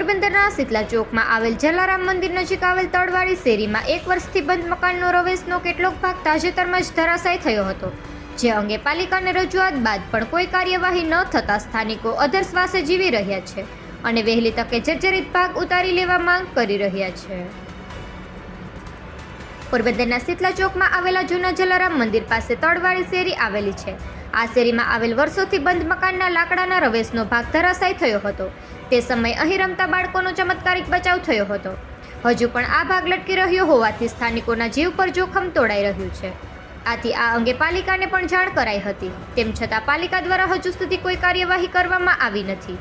પોરબંદરના શીતલા ચોકમાં આવેલ જલારામ મંદિર નજીક આવેલ તળવાળી શેરીમાં એક વર્ષથી બંધ મકાનનો રવેશનો કેટલોક ભાગ તાજેતરમાં જ ધરાશાય થયો હતો. જે અંગે પાલિકાને રજૂઆત બાદ પણ કોઈ કાર્યવાહી ન થતાં સ્થાનિકો અધર શ્વાસે જીવી રહ્યા છે અને વહેલી તકે જર્જરિત ભાગ ઉતારી લેવા માંગ કરી રહ્યા છે. પોરબંદરના શીતલા ચોકમાં આવેલા જૂના જલારામ મંદિર પાસે તળવાળી શેરી આવેલી છે. આ શેરીમાં આવેલ વર્ષોથી બંધ મકાનના લાકડાના રવેશનો ભાગ ધરાશાય થયો હતો. તે સમયે અહીં રમતા બાળકોનો ચમત્કારિક બચાવ થયો હતો. હજુ પણ આ ભાગ લટકી રહ્યો હોવાથી સ્થાનિકોના જીવ પર જોખમ તોડાઈ રહ્યું છે. આથી આ અંગે પાલિકાને પણ જાણ કરાઈ હતી. તેમ છતાં પાલિકા દ્વારા હજુ સુધી કોઈ કાર્યવાહી કરવામાં આવી નથી.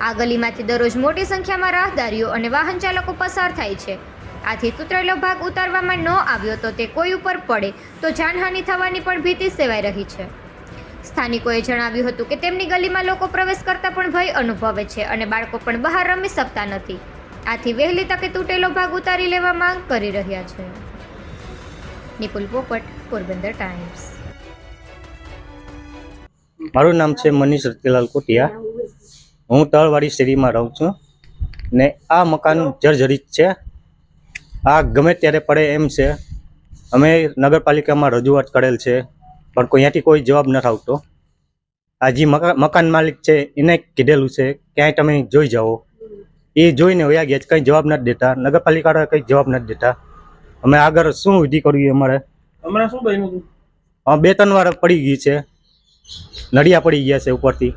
આ ગલીમાંથી દરરોજ મોટી સંખ્યામાં રાહદારીઓ અને વાહન ચાલકો પસાર થાય છે. આથી તૂતરેલો ભાગ ઉતારવામાં ન આવ્યો તો તે કોઈ ઉપર પડે તો જાનહાનિ થવાની પણ ભીતિ સેવાઈ રહી છે. સ્થાનિકોએ જણાવ્યું હતું કે તેમની ગલીમાં લોકો પ્રવેશ કરતા પણ ભય અનુભવે છે અને બાળકો પણ બહાર રમી શકતા નથી. આથી વહેલી તકે તૂટેલો ભાગ ઉતારી લેવા માંગ કરી રહ્યા છે. નિપુલ પોપટ, પોરબંદર ટાઈમ્સ. મારું નામ છે મનીષ રતિલાલ કોટિયા. હું તળવાડી શેરીમાં રહું છું ને આ મકાન જર્જરિત છે. આ ગમે ત્યારે પડે એમ છે. અમે નગરપાલિકામાં રજૂઆત કરેલ છે. પણ કોઈ અહીંયાથી કોઈ જવાબ નથી આવતો. આ જે મકા મકાન માલિક છે એને કીધેલું છે ક્યાંય તમે જોઈ જાઓ. એ જોઈને વયા ગયા છે કંઈ જવાબ નથી દેતા. નગરપાલિકાવાળા કંઈ જવાબ નથી દેતા. અમે આગળ શું વિધિ કરવી અમારે? હમણાં શું બન્યું હતું બે ત્રણ વાર પડી ગઈ છે. નડિયા પડી ગયા છે ઉપરથી.